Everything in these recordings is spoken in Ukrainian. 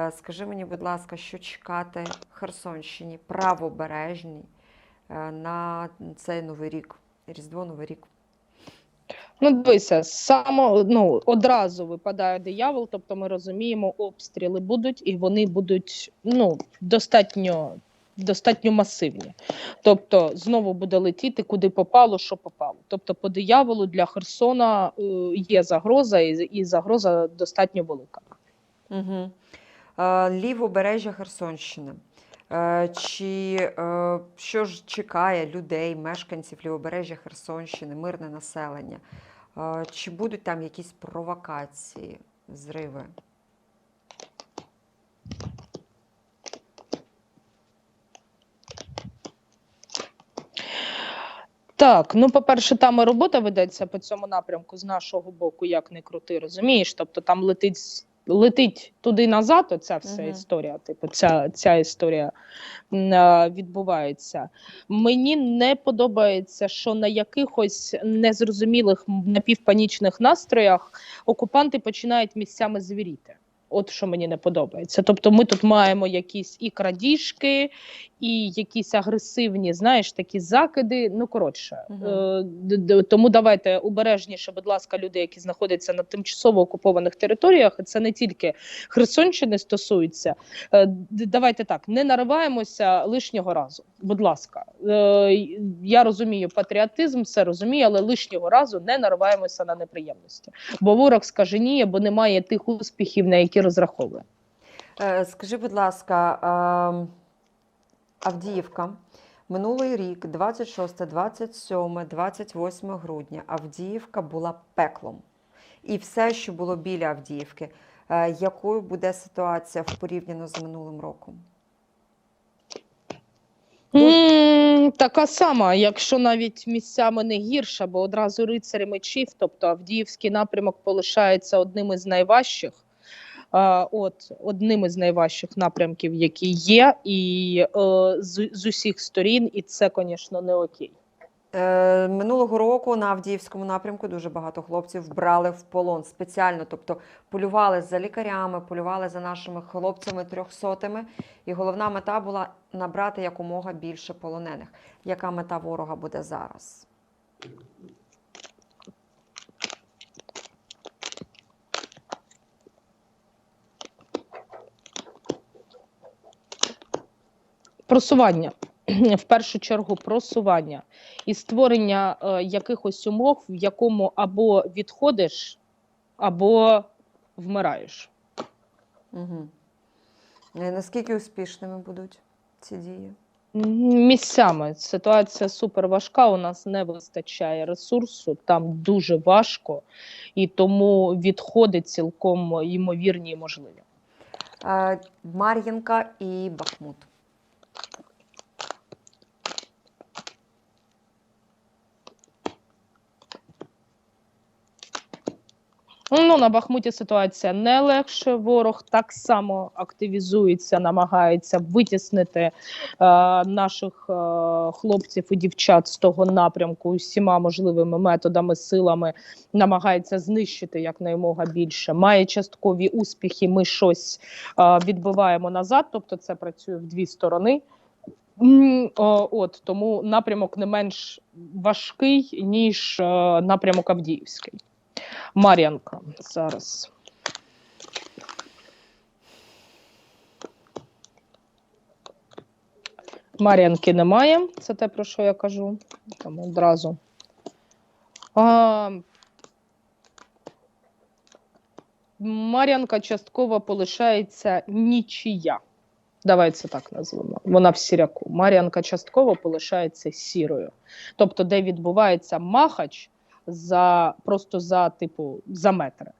Е, Скажи мені, будь ласка, що чекати Херсонщині, правобережній е, на цей новий рік, Різдво Новий рік? Ну, дивися, само ну одразу випадає диявол, тобто ми розуміємо, обстріли будуть, і вони будуть ну достатньо. Достатньо масивні, тобто знову буде летіти куди попало, що попало. Тобто, по дияволу для Херсона е, є загроза, і, і загроза достатньо велика. Угу. Е, Лівобережжя Херсонщини. Е, Чи е, що ж чекає людей, мешканців лівобережжя Херсонщини, мирне населення? Чи будуть там якісь провокації, зриви? Так, ну по-перше, там і робота ведеться по цьому напрямку з нашого боку, як не крути, розумієш? Тобто там летить летить туди назад, оця вся Мгм. історія. Типу, ця, ця історія м, відбувається. Мені не подобається, що на якихось незрозумілих напівпанічних настроях окупанти починають місцями звіріти. От що мені не подобається. Тобто, ми тут маємо якісь і крадіжки, і якісь агресивні, знаєш, такі закиди. Ну коротше, е, д- тому давайте обережніше, будь ласка, люди, які знаходяться на тимчасово окупованих територіях. і Це не тільки Херсонщини стосується. Е, Давайте так, не нариваємося лишнього разу. Будь ласка, Е, я розумію патріотизм, все розумію, але лишнього разу не нариваємося на неприємності. Бо ворог скаженіє, бо немає тих успіхів, на які розраховує. Скажи, будь ласка, ем, Авдіївка. Минулий рік, 26, 27, 28 грудня, Авдіївка була пеклом. І все, що було біля Авдіївки, Е, якою буде ситуація в порівняно з минулим роком? М, Така сама, якщо навіть місцями не гірша, бо одразу рицарі мечів, тобто Авдіївський напрямок полишається одним із найважчих. А, от одним із найважчих напрямків, які є, і е, з, з усіх сторін, і це, звісно, не окей. Е, Минулого року на Авдіївському напрямку дуже багато хлопців брали в полон спеціально, тобто полювали за лікарями, полювали за нашими хлопцями трьохсотими. І головна мета була набрати якомога більше полонених. Яка мета ворога буде зараз? Просування в першу чергу просування і створення е, якихось умов, в якому або відходиш, або вмираєш. Угу. Наскільки успішними будуть ці дії? Місцями ситуація супер важка. У нас не вистачає ресурсу, там дуже важко, і тому відходи цілком ймовірні і можливі. Мар'їнка і Бахмут. Ну, на Бахмуті ситуація не легше. Ворог так само активізується, намагається витіснити е, наших е, хлопців і дівчат з того напрямку усіма можливими методами, силами, намагається знищити якнаймога більше. Має часткові успіхи. Ми щось е, відбиваємо назад, тобто це працює в дві сторони. От тому напрямок не менш важкий ніж е, напрямок Авдіївський. Мар'янка зараз. Мар'янки немає, це те, про що я кажу. Там одразу. А, Мар'янка частково полишається нічия. Давай це так назвемо. Вона в сіряку. Мар'янка частково полишається сірою. Тобто, де відбувається махач, за просто за типу за метри.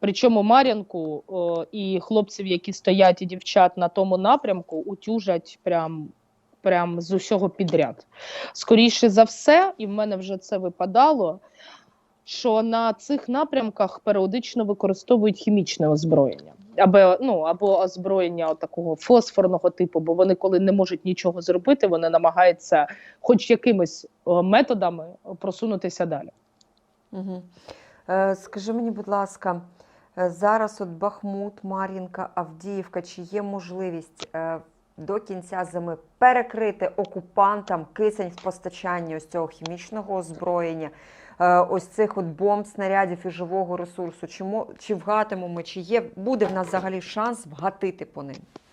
Причому Мар'янку о, і хлопців, які стоять, і дівчат на тому напрямку, утюжать прям, прям з усього підряд. Скоріше за все, і в мене вже це випадало. Що на цих напрямках періодично використовують хімічне озброєння, або ну або озброєння такого фосфорного типу, бо вони, коли не можуть нічого зробити, вони намагаються, хоч якимись методами, просунутися далі. Угу. Скажи мені, будь ласка, Е, Зараз от Бахмут, Мар'їнка, Авдіївка. Чи є можливість е, до кінця зими перекрити окупантам кисень в постачанні ось цього хімічного озброєння, ось цих от бомб, снарядів і живого ресурсу? Чи, чи вгатимо ми, чи є, буде в нас взагалі шанс вгатити по ним?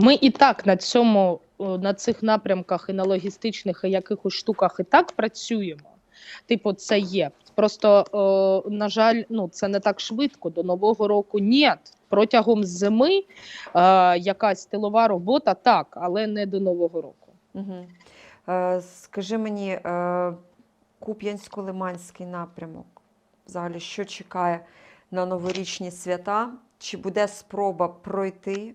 Ми і так на цьому на цих напрямках і на логістичних і якихось штуках і так працюємо. Типу, це є. Просто, о, на жаль, ну це не так швидко. До нового року ні. Протягом зими е, якась тилова робота так, але не до нового року. Угу. Е, скажи мені, е, Куп'янсько-Лиманський напрямок. Взагалі, що чекає на новорічні свята? Чи буде спроба пройти?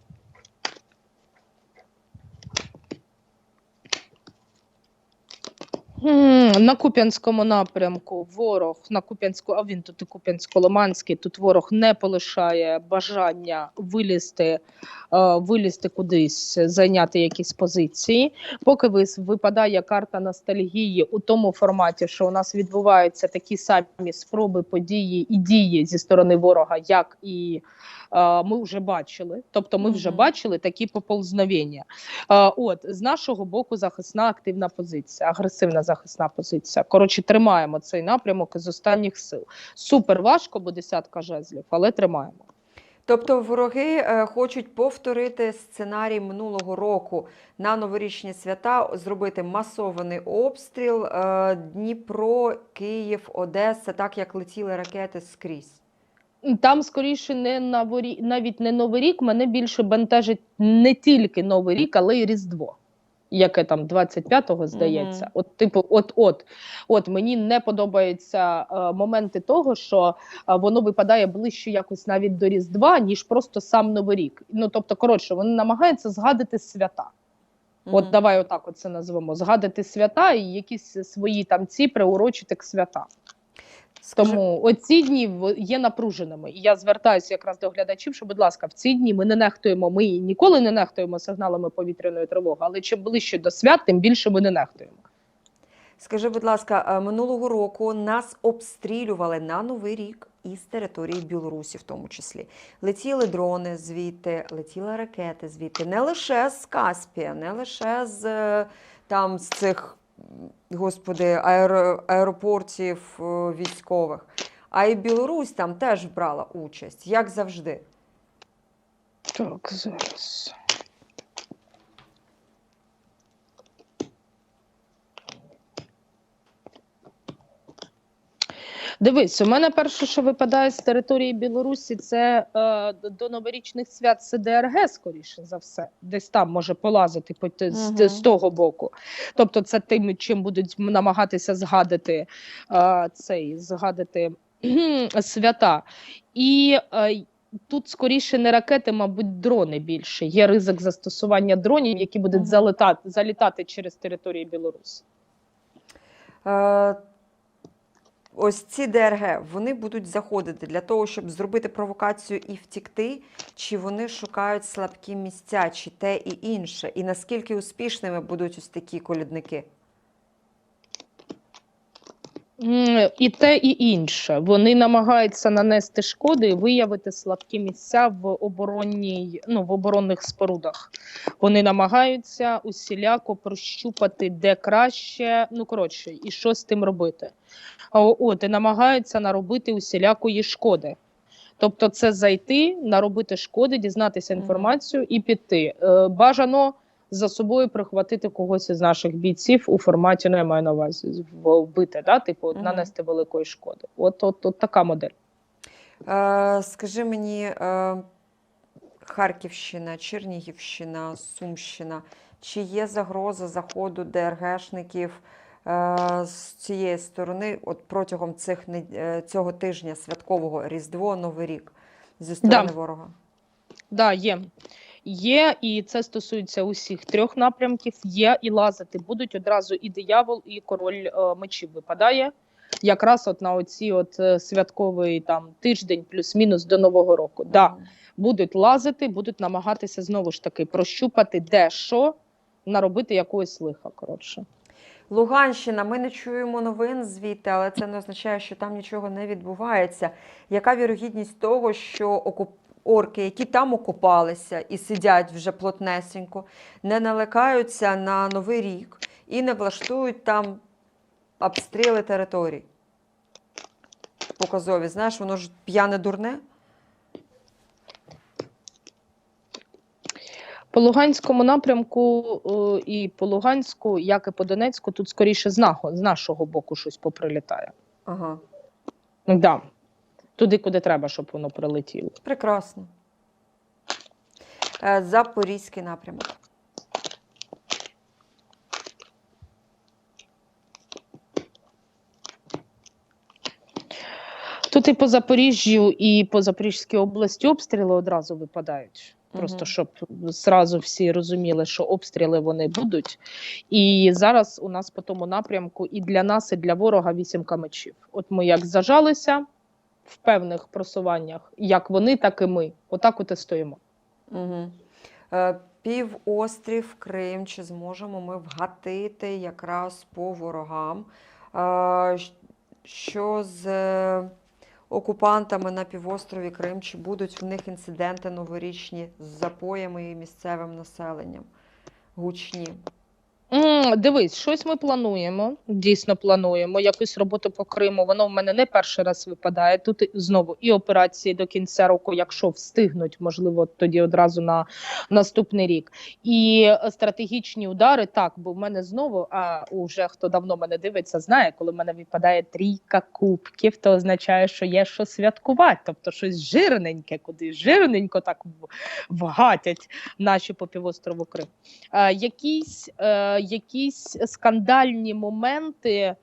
На Куп'янському напрямку ворог на Куп'янську, а він тут і Куп'янсько-Лиманський, тут ворог не полишає бажання вилізти, е, вилізти кудись, зайняти якісь позиції. Поки випадає карта ностальгії у тому форматі, що у нас відбуваються такі самі спроби, події і дії зі сторони ворога, як і е, ми вже бачили. Тобто, ми вже бачили такі поползновення. Е, От з нашого боку захисна активна позиція, агресивна захисна позиція. Коротше, тримаємо цей напрямок із останніх сил. Супер важко, бо десятка жезлів, але тримаємо. Тобто вороги е, хочуть повторити сценарій минулого року на новорічні свята, зробити масований обстріл е, Дніпро, Київ, Одеса, так як летіли ракети скрізь. Там скоріше не новий, навіть не новий рік. Мене більше бентежить не тільки новий рік, але й Різдво. Яке там 25-го здається, Мгм. от типу, от от от мені не подобаються е, моменти того, що е, воно випадає ближче якось навіть до Різдва, ніж просто сам Новий рік. Ну тобто, коротше, вони намагаються згадати свята. От давай отак от це назвемо: згадати свята і якісь свої там ці приурочити к свята. Скажи, Тому оці дні є напруженими. І я звертаюся якраз до глядачів, що, будь ласка, в ці дні ми не нехтуємо. Ми ніколи не нехтуємо сигналами повітряної тривоги, але чим ближче до свят, тим більше ми не нехтуємо. скажи, будь ласка, е, минулого року нас обстрілювали на Новий рік із території Білорусі, в тому числі. Летіли дрони звідти, летіли ракети звідти. Не лише з Каспія, не лише з е, там з цих, господи, аер, аеропортів е, військових. А і Білорусь там теж брала участь, як завжди. Так, зараз. Дивись, у мене перше, що випадає з території Білорусі, це е, до новорічних свят це ДРГ, скоріше за все. Десь там може полазити по, те- з, з того боку. Тобто, це тим, чим будуть намагатися згадати е, цей, згадати свята. І е, тут скоріше не ракети, мабуть, дрони більше. Є ризик застосування дронів, які будуть Мгм. залетати, залітати через територію Білорусі. Ось ці ДРГ вони будуть заходити для того, щоб зробити провокацію і втікти, чи вони шукають слабкі місця, чи те і інше, і наскільки успішними будуть ось такі колідники? І те, і інше. Вони намагаються нанести шкоди і виявити слабкі місця в оборонній, ну в оборонних спорудах. Вони намагаються усіляко прощупати, де краще, ну коротше, і що з тим робити. От і намагаються наробити усілякої шкоди. Тобто, це зайти, наробити шкоди, дізнатися інформацію і піти. Е, бажано за собою прихватити когось із наших бійців у форматі, ну я маю на увазі вбити, да? типу от нанести великої шкоди. От, от, от така модель. Е, скажи мені, е, Харківщина, Чернігівщина, Сумщина, чи є загроза заходу ДРГшників з цієї сторони, от протягом цих, е, цього тижня святкового Різдво, Новий рік зі сторони Да. ворога? Да, є. Є, і це стосується усіх трьох напрямків. Є і лазити будуть одразу і диявол, і король е, мечів випадає. Якраз от на оці от е, святковий там тиждень, плюс-мінус до нового року. Да, будуть лазити, будуть намагатися знову ж таки прощупати, де що, наробити якогось лиха. Коротше. Луганщина, ми не чуємо новин звідти, але це не означає, що там нічого не відбувається. Яка вірогідність того, що орки, які там окупалися і сидять вже плотнесенько, не налякаються на Новий рік і не влаштують там обстріли територій? Показові, знаєш, воно ж п'яне дурне. По Луганському напрямку е, і по Луганську, як і по Донецьку, тут скоріше з, нашого боку щось поприлітає. Ага, Да. Туди, куди треба, щоб воно прилетіло. прекрасно. Е, Запорізький напрямок. Тут і по Запоріжжю, і по Запорізькій області обстріли одразу випадають. Просто щоб зразу всі розуміли, що обстріли вони будуть. І зараз у нас по тому напрямку і для нас, і для ворога вісімка мечів. От ми як зажалися в певних просуваннях, як вони, так і ми. Отак от і стоїмо. Угу. Е, півострів Крим, чи зможемо ми вгатити якраз по ворогам? Е, що з окупантами на півострові Крим, чи будуть в них інциденти новорічні з запоями і місцевим населенням? Гучні. Дивись, щось ми плануємо. Дійсно плануємо. Якусь роботу по Криму. Воно в мене не перший раз випадає. Тут знову і операції до кінця року, якщо встигнуть, можливо, тоді одразу на наступний рік. І стратегічні удари, так, бо в мене знову, а уже хто давно мене дивиться, знає, коли в мене випадає трійка кубків, то означає, що є що святкувати. Тобто щось жирненьке, куди жирненько так вгатять наші по півострову Крим. Е, якісь, е, якісь скандальні моменти.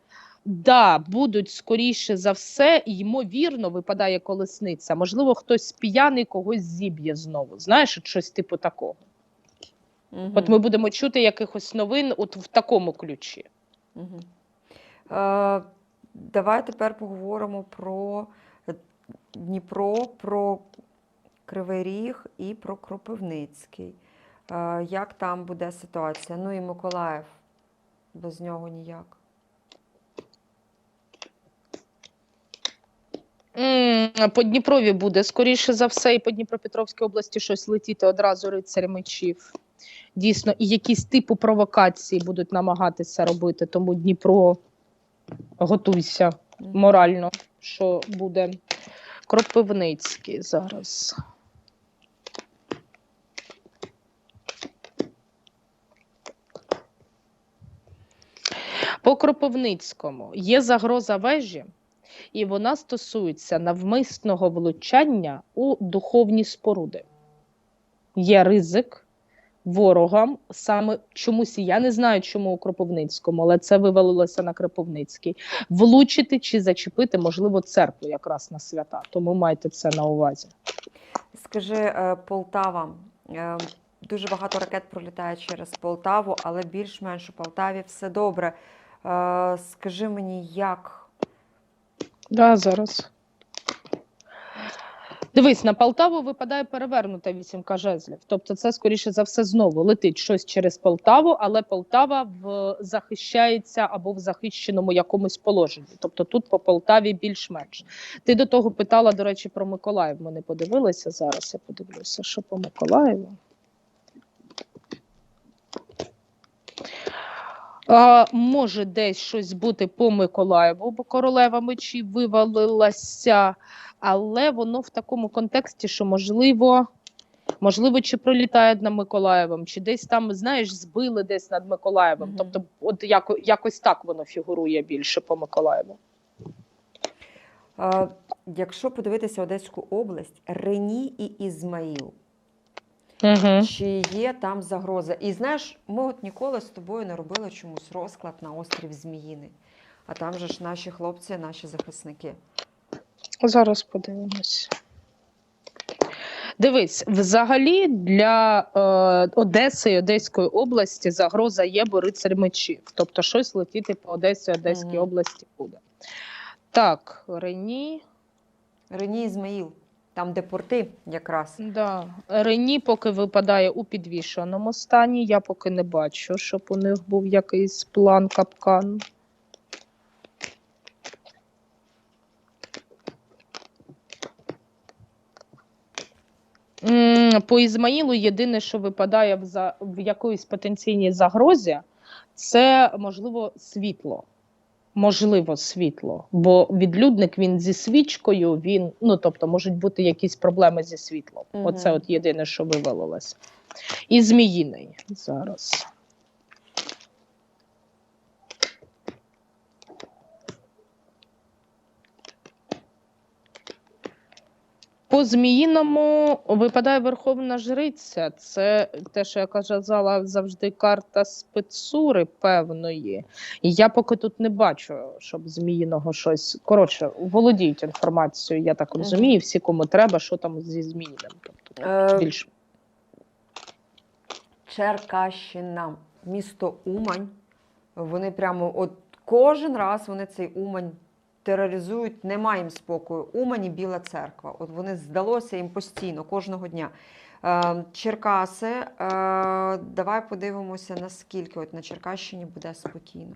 Да, будуть скоріше за все, і ймовірно, випадає колесниця. Можливо, хтось п'яний когось зіб'є знову. Знаєш, щось типу такого. Угу. От ми будемо чути якихось новин, от в такому ключі. Угу. Е, давай тепер поговоримо про е, Дніпро, про Кривий Ріг і про Кропивницький. Е, як там буде ситуація? Ну і Миколаїв. Без нього ніяк. По Дніпрові буде скоріше за все, і по Дніпропетровській області щось летіти одразу рицарі мечів. Дійсно, і якісь типу провокації будуть намагатися робити. Тому Дніпро готуйся морально, що буде Кропивницький зараз. По Кропивницькому є загроза вежі, і вона стосується навмисного влучання у духовні споруди. Є ризик ворогам саме чомусь, я не знаю, чому у Кропивницькому, але це вивалилося на Кропивницький. Влучити чи зачепити, можливо, церкву якраз на свята. Тому майте це на увазі. Скажи, е, Полтава. Е, Дуже багато ракет пролітає через Полтаву, але більш-менш у Полтаві все добре. Е, Скажи мені, як? Да, зараз. Дивись, на Полтаву випадає перевернута вісімка жезлів. Тобто, це, скоріше за все, знову летить щось через Полтаву, але Полтава в захищається або в захищеному якомусь положенні. Тобто тут по Полтаві більш-менш. Ти до того питала, до речі, про Миколаїв. Ми не подивилися зараз. Я подивлюся, що по Миколаєву. А, може десь щось бути по Миколаєву, бо королева мечі вивалилася, але воно в такому контексті, що можливо, можливо, чи пролітає над Миколаєвом, чи десь там, знаєш, збили десь над Миколаєвом. Мгм. Тобто, от яко, якось так воно фігурує більше по Миколаєву. Е, Якщо подивитися Одеську область, Рені і Ізмаїл. Угу. Чи є там загроза? І знаєш, ми от ніколи з тобою не робили чомусь розклад на острів Зміїний. А там же ж наші хлопці, наші захисники. Зараз подивимось. Дивись, взагалі для е, Одеси і Одеської області загроза є, бо рицарь мечів. Тобто щось летіти по Одесі, Одеській Мгм. області буде. Так, Рені. Рені Ізмаїл, там, де порти якраз. Да. Рені поки випадає у підвішеному стані. Я поки не бачу, щоб у них був якийсь план капкан. По Ізмаїлу єдине, що випадає в, за... в якоїсь потенційній загрозі, це можливо світло. Можливо, світло. Бо відлюдник він зі свічкою, він, ну тобто, можуть бути якісь проблеми зі світлом. Угу. Оце от єдине, що вивалилось. І зміїний зараз. По зміїному випадає Верховна Жриця. Це те, що я казала, завжди карта спецури певної. І я поки тут не бачу, щоб зміїного щось. Коротше, володіють інформацією, я так розумію, всі, кому треба, що там зі зміїним. Тобто, Е, Черкащина, місто Умань. Вони прямо от кожен раз вони цей Умань тероризують, немає їм спокою. Умань і Біла церква. От вони здалося їм постійно, кожного дня. Е, Черкаси, е, давай подивимося, наскільки от на Черкащині буде спокійно.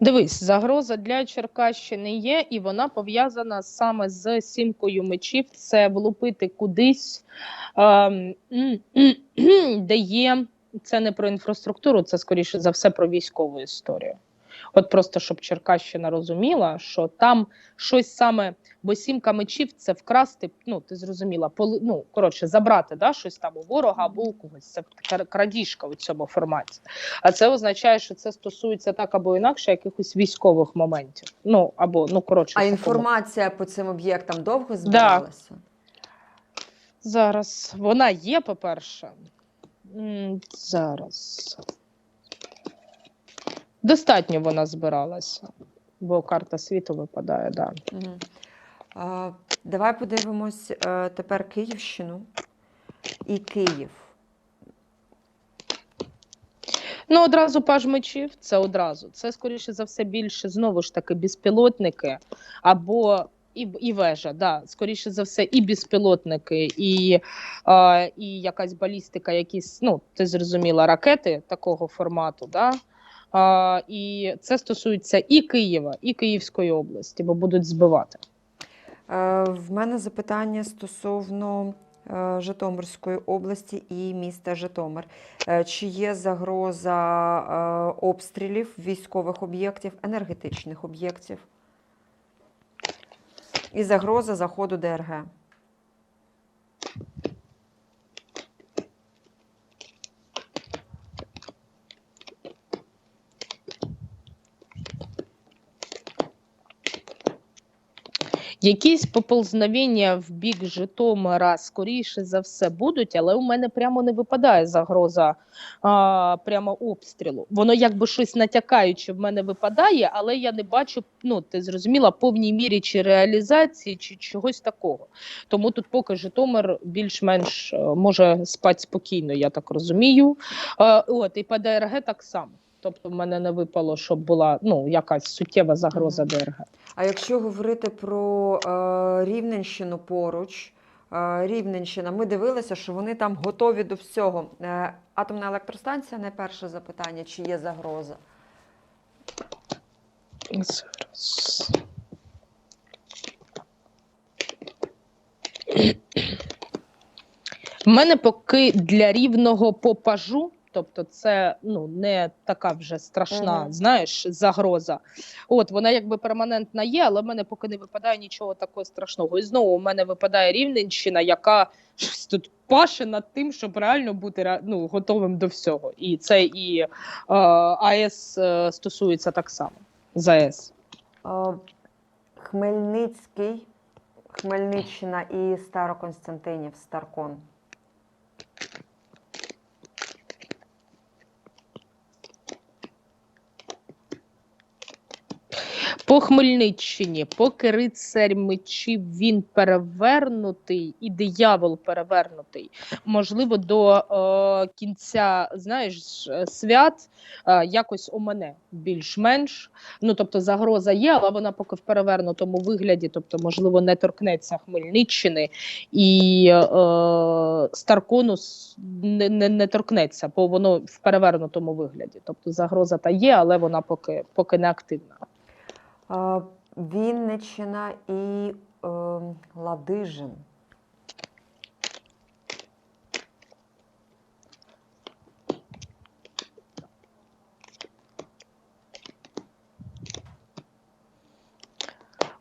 Дивись, загроза для Черкащини є, і вона пов'язана саме з сімкою мечів. Це влупити кудись, ем, де є. Це не про інфраструктуру, це скоріше за все про військову історію. От просто щоб Черкащина розуміла, що там щось саме, бо сімка мечів це вкрасти, ну ти зрозуміла, поли, ну коротше, забрати да, щось там у ворога або у когось. Це крадіжка у цьому форматі. А це означає, що це стосується так або інакше якихось військових моментів. Ну або ну коротше, А інформація по цим об'єктам довго збиралася? зараз вона є, по-перше. Зараз. Достатньо вона збиралася, бо карта світу випадає, да. А, Давай подивимось е, тепер Київщину і Київ. Ну, одразу паж мечів, це одразу. Це, скоріше за все, більше знову ж таки безпілотники або і, і вежа, да. скоріше за все, і безпілотники, і, а, і якась балістика, якісь, ну, ти зрозуміла, ракети такого формату. Да? І це стосується і Києва, і Київської області, бо будуть збивати. Е, В мене запитання стосовно е, Житомирської області і міста Житомир. Е, Чи є загроза обстрілів військових об'єктів, енергетичних об'єктів? І загроза заходу ДРГ. Якісь поползновення в бік Житомира, скоріше за все, будуть, але у мене прямо не випадає загроза а, прямо обстрілу. Воно якби щось натякаюче в мене випадає, але я не бачу, ну ти зрозуміла, повній мірі чи реалізації, чи чогось такого. Тому тут поки Житомир більш-менш е, може спати спокійно, я так розумію. Е, от, і по ДРГ так само. Тобто в мене не випало, щоб була ну, якась суттєва загроза. ДРГ. А якщо говорити про е, Рівненщину поруч, е, Рівненщина, ми дивилися, що вони там готові до всього. Е, атомна електростанція не перше запитання, чи є загроза. Зараз. В мене поки для рівного попажу, тобто це ну не така вже страшна, Мгм. знаєш, загроза. От вона якби перманентна є, але в мене поки не випадає нічого такого страшного. І знову у мене випадає Рівненщина, яка щось тут паше над тим, щоб реально бути ну, готовим до всього. І це і е, АЕС е, стосується так само. ЗАЕС. Е, Хмельницький, Хмельниччина і Староконстантинів, Старкон. По Хмельниччині, поки рицарь мечів він перевернутий і диявол перевернутий, можливо, до е, кінця знаєш, е, свят е, якось у мене більш-менш. Ну тобто загроза є, але вона поки в перевернутому вигляді, тобто, можливо, не торкнеться Хмельниччини і е, Старконус не, не, не торкнеться, бо воно в перевернутому вигляді. Тобто загроза та є, але вона поки, поки не активна. Е, Вінниччина і е, Ладижин.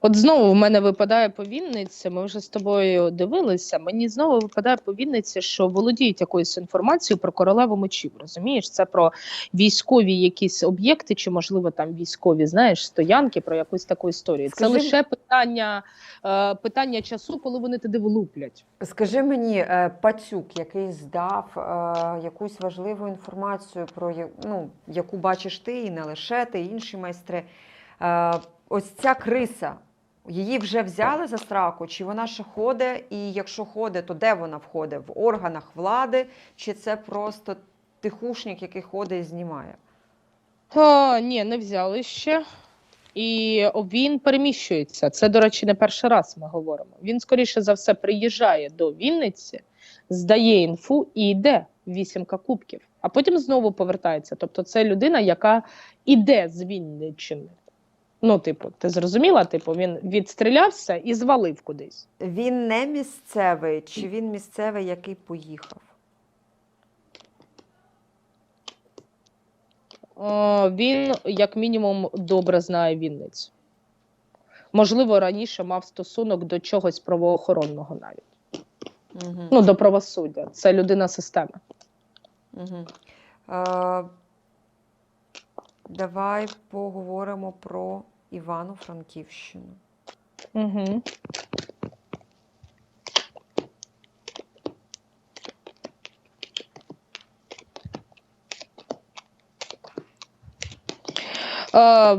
От знову в мене випадає по Вінниці, ми вже з тобою дивилися. Мені знову випадає по Вінниці, що володіють якоюсь інформацією про королеву мечів. Розумієш, це про військові якісь об'єкти, чи можливо там військові, знаєш, стоянки про якусь таку історію. Скажи- Це лише питання, е, питання часу, коли вони туди влуплять. Скажи мені, е, Пацюк, який здав е, якусь важливу інформацію, про ну, яку бачиш ти, і не лише ти, і інші майстри. Ось ця криса, її вже взяли за страку, чи вона ще ходить, і якщо ходить, то де вона входить? В органах влади, чи це просто тихушник, який ходить і знімає? А, ні, не взяли ще. І він переміщується. Це, до речі, не перший раз ми говоримо. Він, скоріше за все, приїжджає до Вінниці, здає інфу і йде вісімка кубків, а потім знову повертається. Тобто, це людина, яка іде з Вінниччини. Ну, типу, ти зрозуміла? Типу, він відстрілявся і звалив кудись. Він не місцевий, чи він місцевий, який поїхав? О, він, як мінімум, добре знає Вінницю. Можливо, раніше мав стосунок до чогось правоохоронного навіть. Угу. Ну, до правосуддя. Це людина системи. Угу. Е, давай поговоримо про Івано-Франківщину. Угу.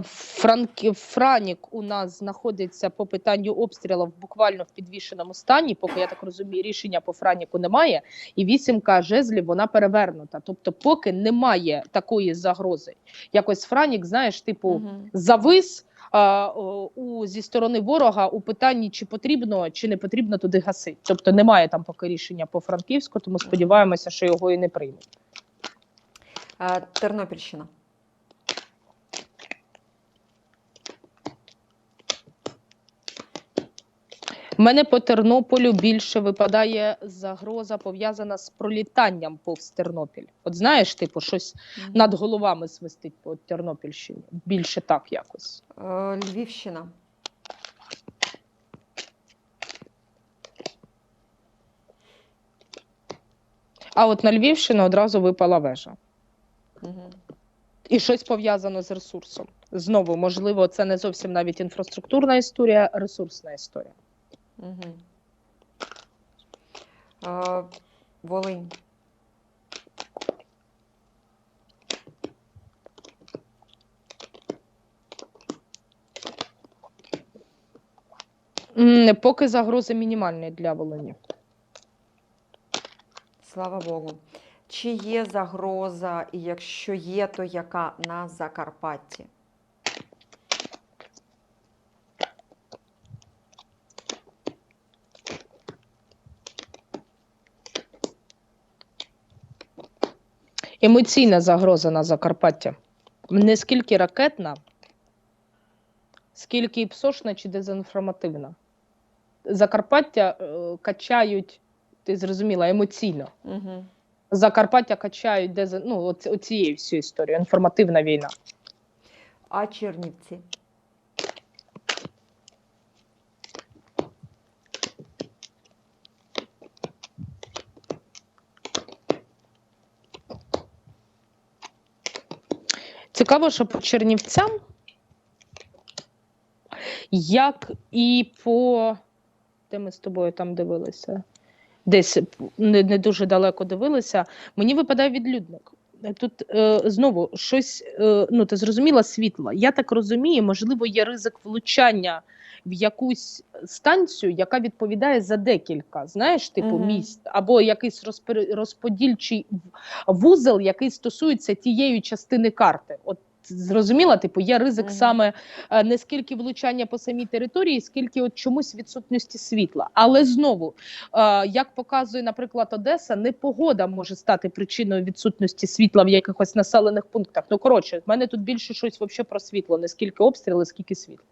Франк... Франік у нас знаходиться по питанню обстрілів буквально в підвішеному стані. Поки я так розумію, рішення по Франіку немає. І вісімка жезлів вона перевернута. Тобто, поки немає такої загрози. Якось Франік, знаєш, типу, завис а, у, зі сторони ворога у питанні, чи потрібно, чи не потрібно туди гасити. Тобто немає там поки рішення по Франківську, тому сподіваємося, що його і не приймуть. Е, Тернопільщина. У мене по Тернополю більше випадає загроза пов'язана з пролітанням повз Тернопіль. От знаєш, типу, щось над головами свистить по Тернопільщині. Більше так якось. Е, Львівщина. А от на Львівщину одразу випала вежа. Угу. І щось пов'язано з ресурсом. Знову, можливо, це не зовсім навіть інфраструктурна історія, а ресурсна історія. Угу. Е, Волинь. М, Поки загрози мінімальні для Волині. Слава Богу. Чи є загроза, і якщо є, то яка на Закарпатті? Емоційна загроза на Закарпаття. Не скільки ракетна, скільки і псошна чи дезінформативна. Закарпаття е, качають, ти зрозуміла, емоційно. Угу. Закарпаття качають дезін... ну, оці, оцією всю історію, інформативна війна. А Чернівці? Цікаво, що по Чернівцям, як і по. Де ми з тобою там дивилися? Десь не, не дуже далеко дивилися. Мені випадає відлюдник. Тут е, знову щось, е, ну ти зрозуміла світло. Я так розумію, можливо, є ризик влучання в якусь станцію, яка відповідає за декілька, знаєш, типу Мгм. міст, або якийсь розпер- розподільчий вузол, який стосується тієї частини карти. От зрозуміла, типу, є ризик Мгм. саме е, не скільки влучання по самій території, скільки от чомусь відсутності світла. Але знову, е, як показує, наприклад, Одеса, непогода може стати причиною відсутності світла в якихось населених пунктах. Ну коротше, в мене тут більше щось вообще про світло, не скільки обстріли, скільки світла.